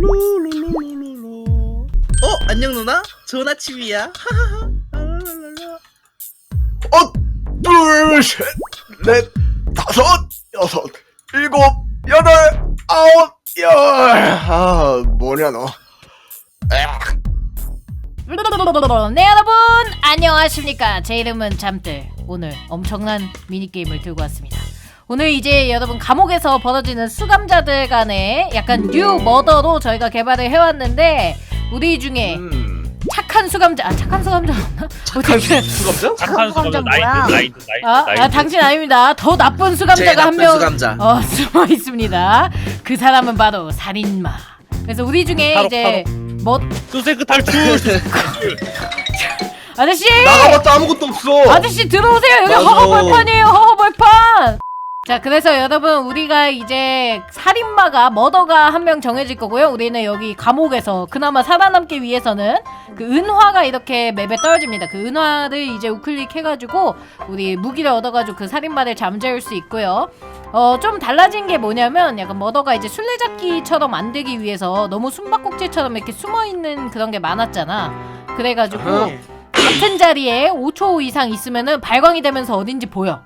룰루루루루루. 어 안녕 누나 좋은 아침이야. 하하하. 어, 둘, 셋, 넷, 다섯, 여섯, 일곱, 여덟, 아홉, 열. 아, 뭐냐 너. 네 여러분 안녕하십니까 제 이름은 잠들 오늘 엄청난 미니게임을 들고 왔습니다 오늘 이제 여러분 감옥에서 벌어지는 수감자들 간의 약간 뉴 머더로 저희가 개발을 해왔는데 우리 중에 음. 착한 수감자 아 착한 수감자 없나? 착한 수감자? 착한 수감자 나이트 나이트 나이트 아, 아 당신 아닙니다. 더 나쁜 수감자가 한명 어, 숨어 있습니다. 그 사람은 바로 살인마. 그래서 우리 중에 바로, 이제 뭐 수세크 탈출 아저씨 나가봤자 아무것도 없어. 아저씨 들어오세요. 여기 허허벌판이에요. 허허벌판. 자 그래서 여러분 우리가 이제 살인마가 머더가 한 명 정해질 거고요. 우리는 여기 감옥에서 그나마 살아남기 위해서는 그 은화가 이렇게 맵에 떨어집니다. 그 은화를 이제 우클릭 해가지고 우리 무기를 얻어가지고 그 살인마를 잠재울 수 있고요. 어, 좀 달라진 게 뭐냐면 약간 머더가 이제 술래잡기처럼 안 되기 위해서 너무 숨바꼭질처럼 이렇게 숨어있는 그런 게 많았잖아. 그래가지고 아. 같은 자리에 5초 이상 있으면은 발광이 되면서 어딘지 보여.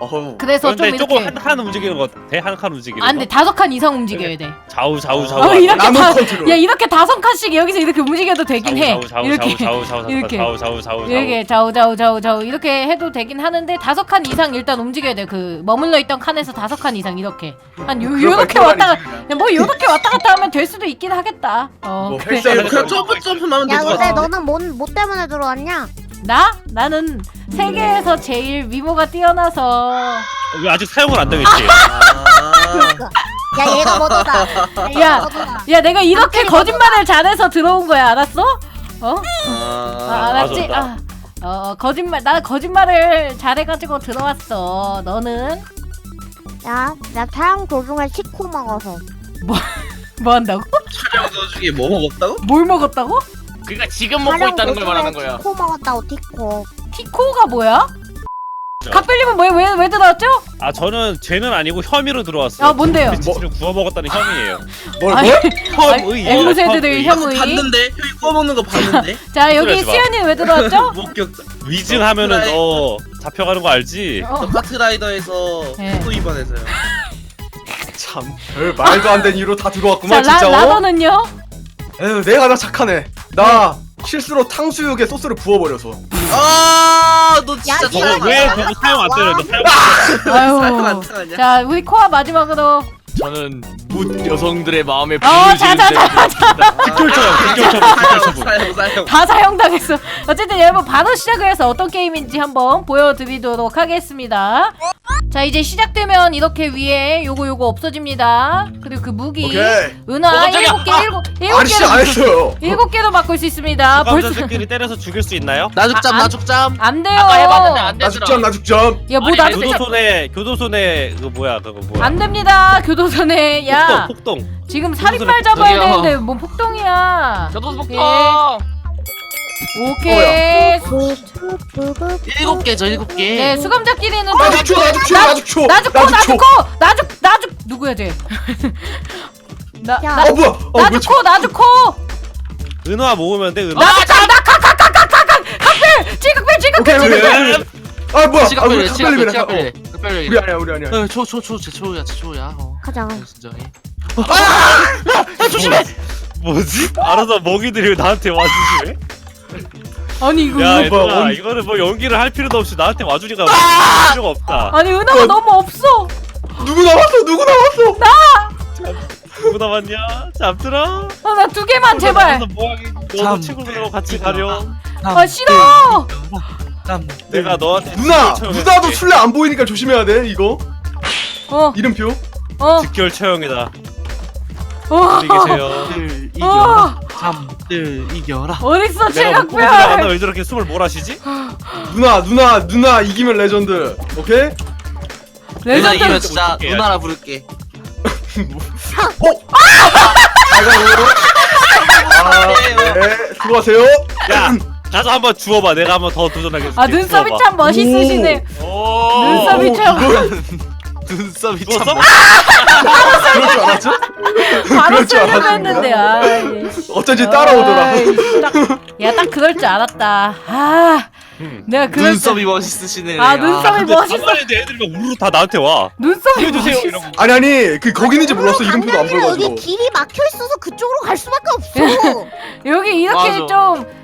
어허. 그래서 좀 아, 근데 조금 한칸 움직이는 거 같아. 한칸 움직이는 거. 안 돼. 다섯 칸 이상 움직여야 돼. 좌우 좌우 아. 좌우. 어, 이렇게 다, 야, 이렇게 다섯 칸씩 여기서 이렇게 움직여도 되긴 좌우, 좌우, 해. 이렇게 좌우 좌우 좌우 이렇게. 좌우 좌우 좌우 좌우. 이렇게 좌우 좌우 좌우 좌우 이렇게 해도 되긴 하는데 다섯 칸 이상 일단 움직여야 돼. 그 머물러 있던 칸에서 다섯 칸 이상 이렇게. 한 요, 요렇게 말이 왔다 뭐 요렇게 왔다 갔다 하면 될 수도 있긴 하겠다. 어 뭐 그래. 그냥 점프 점프만 하면 될것 근데 같은데. 너는 뭔, 뭐 때문에 들어왔냐? 나? 나는 세계에서 제일 미모가 뛰어나서 왜 아직 사용을 안 당했지? 아, 그러니까. 야 얘가 뭐더다. 야. 야 내가 이렇게 거짓말을 잘해서 들어온 거야 알았어? 어? 아, 아, 알았지? 아, 어, 어 거짓말 나 거짓말을 잘해가지고 들어왔어 너는 야나 촬영 도중에 시코 먹어서. 뭐, 뭐 한다고? 촬영 도중에 뭐 먹었다고? 뭘 먹었다고? 그러니까 지금 먹고 있다는 걸 말하는 거야. 티코 먹었다 오티코 티코가 뭐야? 갑별님은 왜 왜 왜 들어왔죠? 아 저는 죄는 아니고 혐의로 들어왔어요. 아, 뭔데요? 그 치즈를 구워 먹었다는 혐의예요. 뭘 아니, 혐의. 엠세드들 혐의. 봤는데 여기 구워 먹는 거 봤는데 자 여기 수현이는 왜 들어왔죠? 목격 위증하면은 어 잡혀가는 거 알지? 어. 파트라이더에서 네. 예. 또 입원해서요 참. 에휴, 말도 안 되는 이유로 다 들어왔구만 자 진짜. 라더는요? 에휴, 내가 나 착하네. 나 실수로 탕수육에 소스를 부어버려서 아너 진짜 야, 저거 왜 저거 사용 안 때려? 너 사용 안 아유. 타냐? 자, 우리 코아 마지막으로. 저는 묻 여성들의 마음에 불을지는데 직결처럼 극절 처방. 다 사용당했어. 어쨌든 여러분 바로 시작을 해서 어떤 게임인지 한번 보여드리도록 하겠습니다. 자 이제 시작되면 이렇게 위에 요거 요거 없어집니다. 그리고 그 무기 오케이. 은화 어, 일곱 개 아, 일곱 일곱 아저씨 안 개로 했어요. 일곱 개로 바꿀 수 있습니다. 벌써 새끼를 때려서 죽일 수 있나요? 나 죽잠 아, 나 죽잠 안 돼요. 안나 죽점 나 죽점. 야뭐 나도 교도소네 교도소네 그거 뭐야 그거 뭐야? 안 됩니다 교도소네 야 폭동 폭동. 지금 살인발 잡아야 저기요. 되는데 뭔 폭동이야 교도소 폭동. 오케이. 일곱 개죠 일곱 개. 네, 수감자끼리는 어, 나죽 쳐, 나죽 쳐, 나죽 쳐, 나죽 코, 나죽 코, 나죽 나죽 누구야 쟤? 나, 야. 나, 어 뭐야? 어, 나죽 쳐? 나죽 코. 은화 모으면 돼 은화. 나죽 나 카, 카, 카, 카, 카, 카, 각별, 지각별, 지각별, 지각별. 아 뭐야? 지각배, 지각배, 지각배. 우리 아니야, 우리 아니야. 어, 초, 초, 초, 제 초야, 제 초야. 어. 가자. 진정해. 아, 조심해. 뭐, 뭐지? 알아서 먹이들이 나한테 와주지 왜? 아니 이거 야 이거 봐, 얘들아 언- 이거는 뭐 연기를 할 필요도 없이 나한테 와주니까 필요가 없다 아니 은하가 너무 없어. 누구 남았어 누구 남았어 누구 남았냐? 잠들아 아 나 두 개만 제발. 뭐하기 너도 잠. 친구들하고 같이 가려 아 싫어. 내가 너한테 누나 직결 누나도. 술래 안 보이니까 조심해야 돼 이거 어 이름표 어. 직결 처형이다 어. 안녕히 계세요 들 어. 잠들 이겨라. 어딨어 내가 체력별. 지나간다 왜 저렇게 숨을 몰아쉬지? 누나 누나 누나 이기면 레전드 오케이 레전드. 이기면 진짜 어떡해, 누나라 부를게. 아 네 수고하세요 야 가서 한번 주워봐 내가 한번 더 해줄게 아 눈썹이 주워봐. 참 멋있으시네. 오. 눈썹이 참. 눈썹이 참 눈썹? 아! 그럴 줄 알았죠? 바로 쓰려고 했는데 아. 예. 어쩐지 따라오더라. 야딱 그럴 줄 알았다. 아. 음. 내가 그 눈썹이 줄... 멋있으시네. 아, 아 눈썹이 멋있어. 한 번에 애들 막 우르르 다 나한테 와. 눈썹이 멋있어. 이러고. 아니 아니 그 거기 있는지 몰랐어 이름표도 안 보여가지고 여기 길이 막혀 있어서 그쪽으로 갈 수밖에 없어. 여기 이렇게 맞아. 좀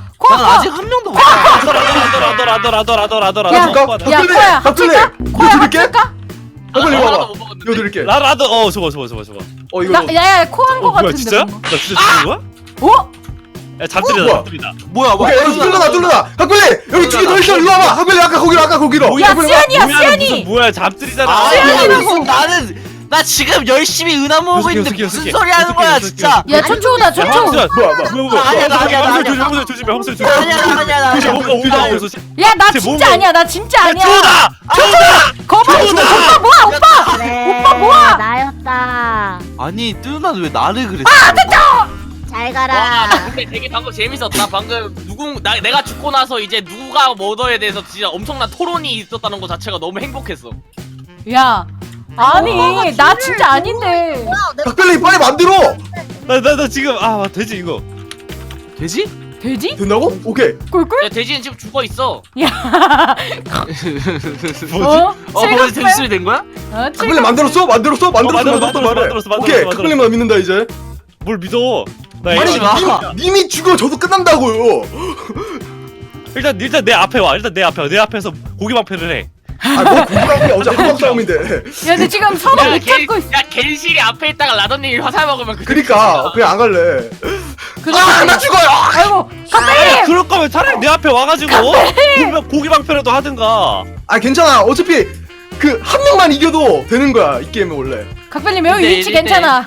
난 아직 한 명도 못 봤어. 아더라 아더라 아더라 아더라 아더라 아더라 아더라 야 코아 야, 코야 코야 드릴게 합칠까? 봐봐 이거 드릴게 라라더 어 저거 저거 저거 저거 어 이거 나, 야야 코한 거 같은데 진짜? 나 진짜 죽는 거야? 어? 야 잡들이다 잡들이다 뭐야 뭐야 오케이 여기 둘러놔 둘러놔 여기 두 개 더 있어 일로 와봐 박둘래 아까 거기로 아까 거기로 야, 쓰연이야 뭐야, 시안이! 뭐야 잡들이잖아 쓰연이라고. 나는 나 지금 열심히 은하 모으고 있는데 무슨 어떡해. 소리 하는 어떡해, 거야 어떡해. 진짜 야 초초. 황수야. 뭐야 뭐야 뭐야 아니야, 나 아니야, 나 아니야. 조심해 조심해 황수 조심해 아니야 나 아니야 나 조심해 아니야 뭔가 온다 황수 야나쟤 진짜 뭔가- 아니야 나 진짜 아니야. 조다 거봐 오빠 뭐야 오빠. 그래, 오빠 뭐야? 나였다. 아니 뜨나 왜 나를 그랬어 잘 와, 가라. 나 근데 되게 방금 재밌었다. 방금 누구 나 내가 죽고 나서 이제 누가 머더에 대해서 진짜 엄청난 토론이 있었다는 것 자체가 너무 행복했어. 야 아니 나 진짜 아닌데. 각별리 빨리 만들어 나 나 나 지금 아 돼지 이거 되지? 돼지? 된다고? 오케이 꿀꿀? 야 돼지는 지금 죽어 있어. 뭐지? 어? 어 거기 칠갑별? 돼지 소리 된 거야? 어, 각별리 칠갑별? 만들었어? 만들었어? 만들었어 만들었어, 만들었어 말해 만들었어, 만들었어, 오케이 만들었어. 각별리만 믿는다 이제 뭘 믿어 나 아니 일단, 마. 님, 님이 죽어 저도 끝난다고요 일단 일단 내 앞에 와 일단 내 앞에 와. 내 앞에서 고기 방패를 해 아뭐 공부하는 어제 한방 싸움인데 야 근데 지금 서로 못 겐- 찾고 있어. 야 겐실이 앞에 있다가 라던님이 화살 먹으면 그 그니까 그냥 안 갈래 그래. 아 나 죽어요 아이고 아, 갑자기. 그럴 거면 차라리 내 앞에 와가지고 고기, 고기 방패라도 하든가 아 괜찮아 어차피 그 한 명만 이겨도 되는 거야 이 게임은 원래 각별님 여기 근데 위치 이때- 괜찮아.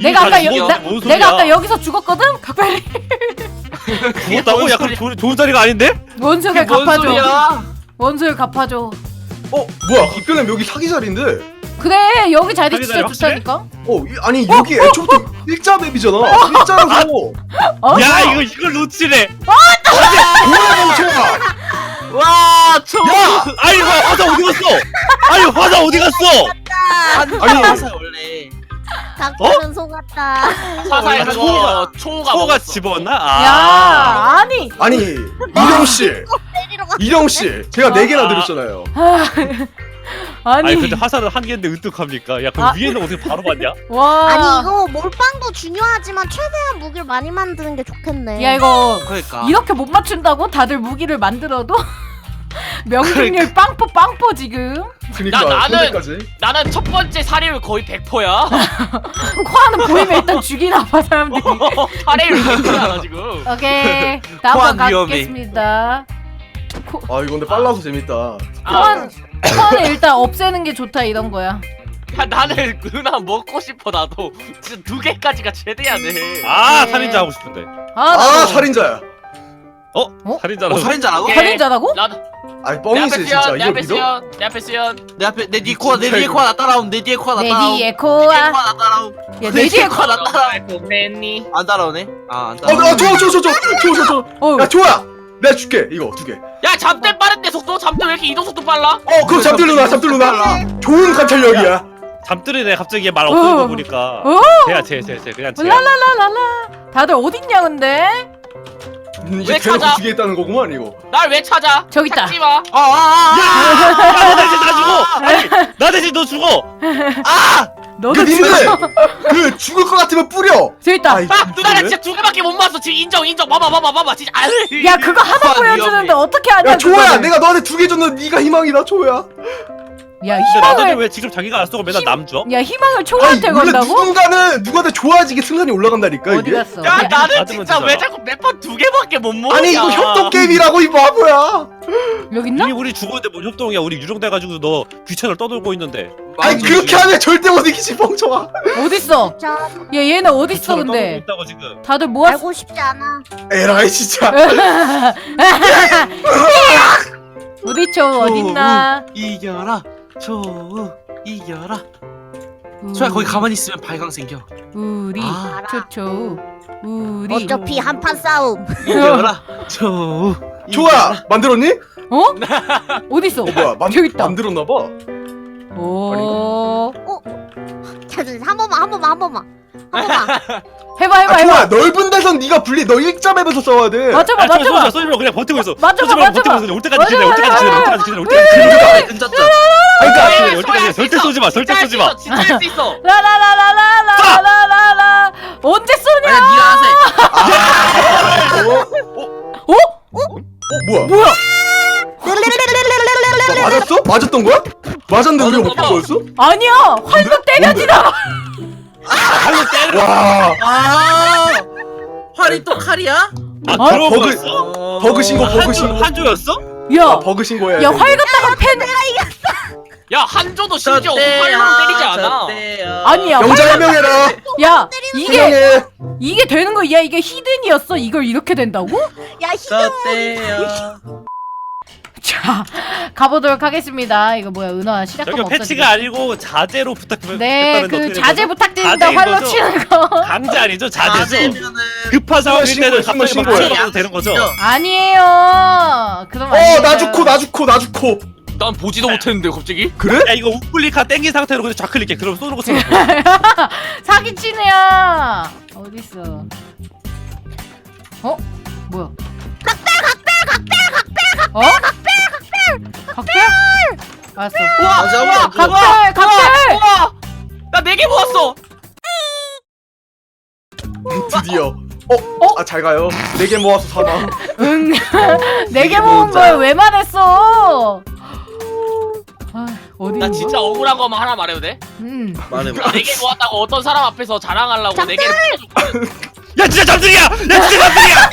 내가 다 아까 여, 나, 뭔 소리야. 내가 아까 여기서 죽었거든. 각별님 죽었다고? 약간 좋은, 좋은 자리가 아닌데? 원수를 뭔 갚아줘. 소리야 원수를 갚아줘. 어 뭐야 각별님 여기 사기 자리인데 그래 여기 자리 진짜 자리? 좋다니까. 어 이- 아니 여기 애초부터 일자 맵이잖아 일자라서 어? 야 이거 이걸 놓치네 뭐야 멈춰 와저 아니 화- 화자 어디 갔어? 아니 화자 어디 갔어? 아니 화살 원래 각별은 속았다. 화살 아, 그거 초가- 초가 초가 먹었어. 집어왔나? 아. 야 아니. 아니 이령 씨. 이령 씨 제가 네 개나 드렸잖아요 아니. 아니 근데 화살은 한 개인데 으뚝합니까? 야 그럼 아. 위에는 어떻게 바로 봤냐? 와. 아니 이거 몰빵도 중요하지만 최대한 무기를 많이 만드는 게 좋겠네. 야 이거 그러니까 이렇게 못 맞춘다고 다들 무기를 만들어도 명중률 빵포 빵포 지금 그니까 나- 나는- 현재까지 나는 첫 번째 사례율 거의 100%야. 코아는 보이면 일단 죽이나 봐 사람들이 사례율 100%야 지금. 오케이 다음 번 코안 위험해. 가겠습니다 아 이거 근데 빨라서 재밌다 코안 코아는 일단 없애는 게 좋다 이런 거야 야 나는 은하 먹고 싶어 나도. 진짜 두 개까지가 최대야 돼. 아 네. 살인자 하고 싶은데. 아, 아 나도. 살인자야 어? 어? 살인자라고? 어 살인자라고? 오케이. 살인자라고? 나도 아니 내 뻥이지 앞에 진짜 수연, 내 이거 앞에 믿어? 수연, 내 앞에 수연. 내 앞에 내 뒤에 코아 내 뒤에. 코아 나 따라옴 내 뒤에 코아 나내 따라옴 뒤에 내 뒤에 코아 나 따라옴 야, 내 뒤에 코아 나 따라옴. 안 따라오네? 아안 어, 따라오네 어, 좋아, 좋아, 좋아, 좋아, 좋아, 좋아, 좋아. 어, 야, 좋아. 내가 줄게. 이거 두 개. 야 잠들 빠른데 속도 잠들 왜 이렇게 이동 속도 빨라? 어, 그럼 잠들 누나, 잠들 누나. 좋은 관찰력이야. 잠들이네 갑자기 말 없어진 거 어. 보니까. 어? 쟤야 쟤쟤쟤 그냥 쟤. 랄랄랄랄라 다들 어딨냐 근데 음, 이제 왜 찾아? 있다는 거구만 이거. 날 왜 찾아? 저기 있다. 찾지 마. 아아아아 야, 나 대신 나 죽어! 아니, 나 대신 너 죽어! 너도 그 님들 그 죽을 것 같으면 뿌려. 있다 아이, 아 누나 나? 진짜 두 개밖에 못 맞았어 지금 인정 인정 봐봐 봐봐 봐봐 진짜 아유 야 그거 하나 보여주는데. 어떻게 하냐 야, 조야, 그거를. 내가 너한테 두 개 줬는데 네가 희망이다, 조야. 야 근데 희망을 왜 직접 자기가 안 쓰고 맨날 남 줘? 야 희망을 아니 초한테 원래 건다고? 누군가는 누구한테 좋아지게 승산이 올라간다니까 어디 이게 갔어? 야 야, 나는 맞으면 진짜 왜 되잖아. 자꾸 몇번두 개밖에 못 먹냐 아니 이거 협동 게임이라고 이 바보야 여기 있나? 이미 우리 죽었는데 뭐 협동이야 우리 유령돼가지고 너 귀천을 떠돌고 있는데 아니 그렇게 하면 절대 못 이기지 멍청아 어딨어? 자 야 얘는 어딨어 근데? 있다고 지금 다들 모았어? 알고 싶지 않아. 에라이 진짜 어디죠 어딨나? 이겨라 조우 이겨라 소야 거기 가만히 있으면 발광 생겨 우리 아. 초초 우리 어차피 한판 싸움. 이겨라 조우 좋아 만들었니? 어? 어딨어? 어 뭐야 만, 저기 있다. 만들었나 봐 오 자, 자, 한 번만 한 번만 한 번만. 한 번만. 해봐 해봐 아 해봐. 좋아. 넓은 데선 네가 분리 너 1점에서 써야 돼. 맞춰봐 아 쏘지 쏘지 마 맞춰봐. 쏘지 마 그냥 버티고 있어. 맞춰봐, 맞춰봐. 버티고 있어. 올 때까지 기다려 올 때까지 기다려 올 때까지 기다려. 올 때까지 기다려 아니 그러니까 기다려 올 때까지 절대 쏘지 마 절대 쏘지 마. 진짜 할 수 있어 라라라라라라라라라. 언제 쏘냐? 아니야 니가 하세요. 어? 어? 뭐야? 뭐야? 나 맞았어? 맞았던 거야? 맞았는데 우리가 못 맞아. 본 거였어? 아니야 활로 때려 지나가 발로 때려 와 아 활이 또 칼이야? 아 어? 버그- 거였어? 어... 버그 신고 버그 한조 신고 한조였어? 아, 야, 버그 신고해야 야 돼. 활 갖다가 펜야 한조도 심지어 활로 때리지 않아. 아니야 활 영장 해명해라 야 이게 해명해 이게 되는 거야 이게 히든이었어 이걸 이렇게 된다고? 야 히든 저때야 자 가보도록 하겠습니다. 이거 뭐야 은화 시작하면 저기 없어지네 패치가 아니고 자제로 부탁했다는 네그 자제 부탁드립니다 활로? 치는 거. 강제 아니죠? 자제죠 자제면은 급한 상황일 때는 신고, 갑자기 막 신고해. 치러가도 되는 거죠? 아니에요. 그럼 아니에요. 어나 죽고 나 죽고 나 죽고 난 보지도 못했는데 갑자기? 그래? 야 이거 우클릭하 땡긴 상태로 그냥 좌클릭해. 그럼 쏘는 것처럼 사기치는 애야 어딨어? 어? 뭐야? 각별 각별 각별 각별 어? 각별 각별! 알았어. 맞아 맞아 각별 각별! 우와. 나네 개 모았어. 드디어. 어? 아 잘 가요. 네 개 모아서 사망 응 네개 모은 걸 왜 말했어? 아, 어디 나 있는 진짜 억울한 거만 하나 말해도 돼? 음. 말해봐 네개 모았다고 어떤 사람 앞에서 자랑하려고 네 개를 야 진짜 잠들이야! 야 진짜 잠들이야!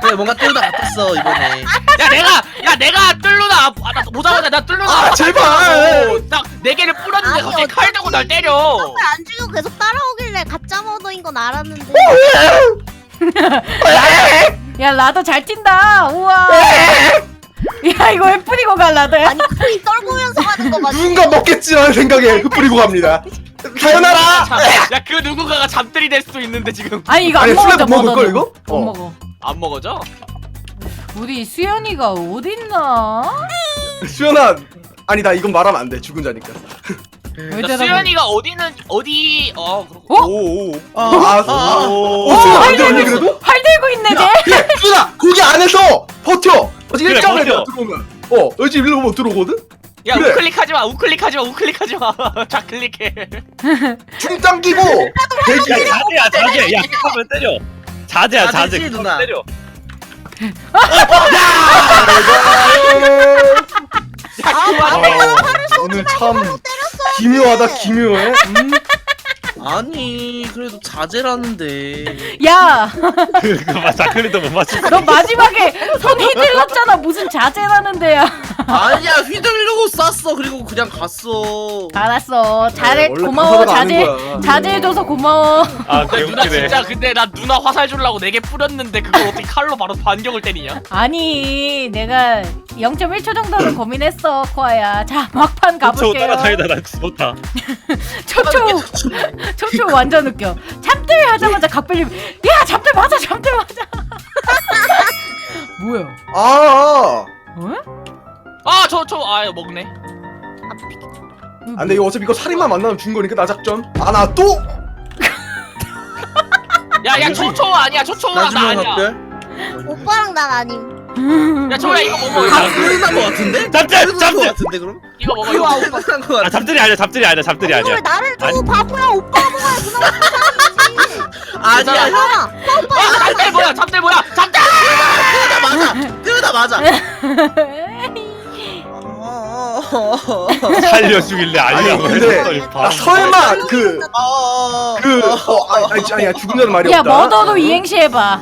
그래 뭔가 뜰다 같았어 이번에 야 내가 야 내가 뚫루나 아, 나 보자마자 나 뚫루나 아, 제발! 딱네 개를 뿌렸는데 아니, 갑자기. 칼 들고 날 때려 안 죽이고 계속 따라오길래 가짜 머더인 건 알았는데. 야 라도 잘 튄다 우와 야 이거 왜 뿌리고 가 라도야 아니 코인 떨구면서 하는 거 맞지? 누군가 먹겠지라는 생각에 흩뿌리고 갑니다 사연하라 야그 누군가가 잠들이 될 수도 있는데 지금 아니 이거 안 아니, 먹어져 먹을. 걸, 이거? 못 어. 먹어 안 먹어져? 우리 수연이가 어딨나? 수연아 아니다 이건 말하면 안 돼. 죽은 자니까. 대답을- 수연이가 어디는 어디 어 그렇고 어? 오오 아, 아, 오, 어, 수연아 활안 있어 그래도? 활 들고 있네 쟤. 그래 수연아 거기 안에서 버텨. 어제 그래, 1점을 버텨. 들어오면. 어 여기 일로 못 들어오거든? 야 그래. 우클릭하지 마 우클릭하지 마 우클릭하지 마. 좌클릭해. 중 당기고. 대기. 야 자제야. 자제 야 급하면 때려. 자제야 자제 자제지, 급하면 누나. 때려. 아, 오늘 참 기묘하다 기묘해 아니 그래도 자제라는데 야, 그거 자클릭도 못 맞췄어 너 마지막에 손 휘둘렀잖아. 무슨 자제라는데야. 아니야 휘둘르고 쐈어 그리고 그냥 갔어 알았어. 잘해. 원래 고마워. 가사가 아는 자제. 거야. 자제해줘서 고마워. 아 야, 누나 개웃기네 진짜 근데 나 누나 화살 주려고 네 개 뿌렸는데 그걸 어떻게 칼로 바로 반격을 때리냐? 아니, 내가 0.1초 정도는 고민했어, 코아야. 자, 막판 저 가볼게요. 따라다니다 나 죽었다 초초, 초초 완전 웃겨. 잡들 하자마자 각별님, 야, 잡들 맞아, 잡들 맞아. 뭐야? 아, 어? 아저 저아 먹네. 아 근데 이거 어차피 이거 살인만 만나면 준 거니까 나 작전 아 나 또? 야야 초초 아니야 초초가 나 나중에 아니야. 각별 오빠랑 난 아님. 야 초야 이거 먹어 아, 이거 다 끝난 거 같은데? 거 잡들! 같은데 그럼? 이거 먹어 이거. 먹어. 끝난 거아 같아 잡들이 아니야 잡들이 아니야 잡들이 아니야 왜 나를 줘 아니. 바보야 오빠 먹어야 그나마 괜찮지. 아니야 형 아, 아 잡들 뭐야 잡들 뭐야 잡들. 뜨다 맞아 뜨다 맞아 어, 어, 살려 주길래 아니라고 아니, 근데 했어 이 아, 바보. 설마 그 어, 그, 어, 아니, 아니, 아니야, 죽은 자는 말이 야 없다. 머더도 이행시 해봐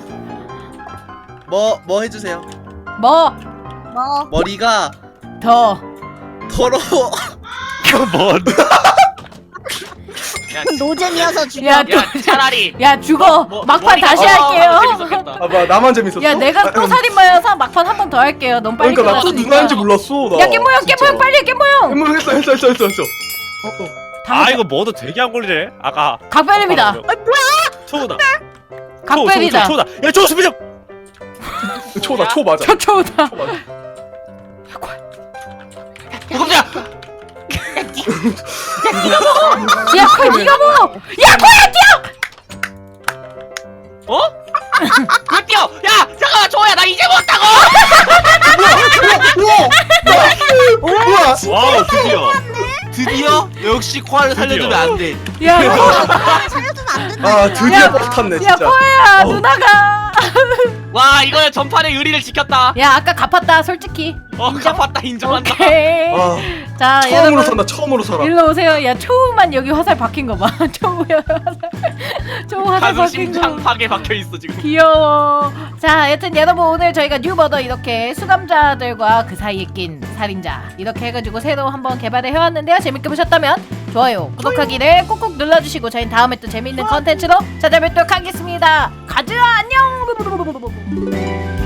뭐, 뭐 해주세요. 뭐뭐 머리가 더. 더러워. 뭐 노잼이어서 죽여. 야, 야 차라리 야 죽어. 뭐, 막판 머리가 다시 더 할게요. 재밌었겠다. 아, 봐, 나만 재밌었어? 야 내가 또 아, 음. 살인마여서 막판 한 번 더 할게요. 너무 빨리 그러니까 나또 끝났으니까. 누나인지 몰랐어. 나. 야 깨모형 깨모형 빨리 해, 깨모형. 깨모형 했어, 했어, 했어, 했어, 했어. 아 이거 뭐도 되게 안 걸리네 아까 각별입니다. 아 뭐야 초다 각별이다. 초다 야 초, 수비점 초다, 초 맞아. 초초다. 초 맞아. 야 거야 네가 뭐? 야 거야 뛰어. 어? 왜 뛰어 야 잠깐만 조야 나 이제 못다고 우와! 와우 드디어 드디어 역시 코알을 살려주면 안돼 야 거- 살려주면 안 된다. 아, 드디어 야, 버스 탔네, 야 진짜. 코야 어. 누나가. 와 이거는 전판의 의리를 지켰다 야 아까 갚았다 솔직히. 어 갚았다 인정한다 오케이. 아, 자 처음으로 여러분 산다, 처음으로 살아. 일로 오세요. 야 초우만 여기 화살 박힌 거 봐. 초우 화살. 초우 화살 가수 박힌 심장 거. 파괴 박혀있어 지금 귀여워. 자, 여튼 여러분 오늘 저희가 뉴버더 이렇게 수감자들과 그 사이에 낀 살인자 이렇게 해가지고 새로 한번 개발을 해왔는데요. 재밌게 보셨다면 좋아요, 구독하기를 꾹꾹 눌러주시고 저희는 다음에 또 재밌는 컨텐츠로 찾아뵙도록 하겠습니다. 가자, 안녕.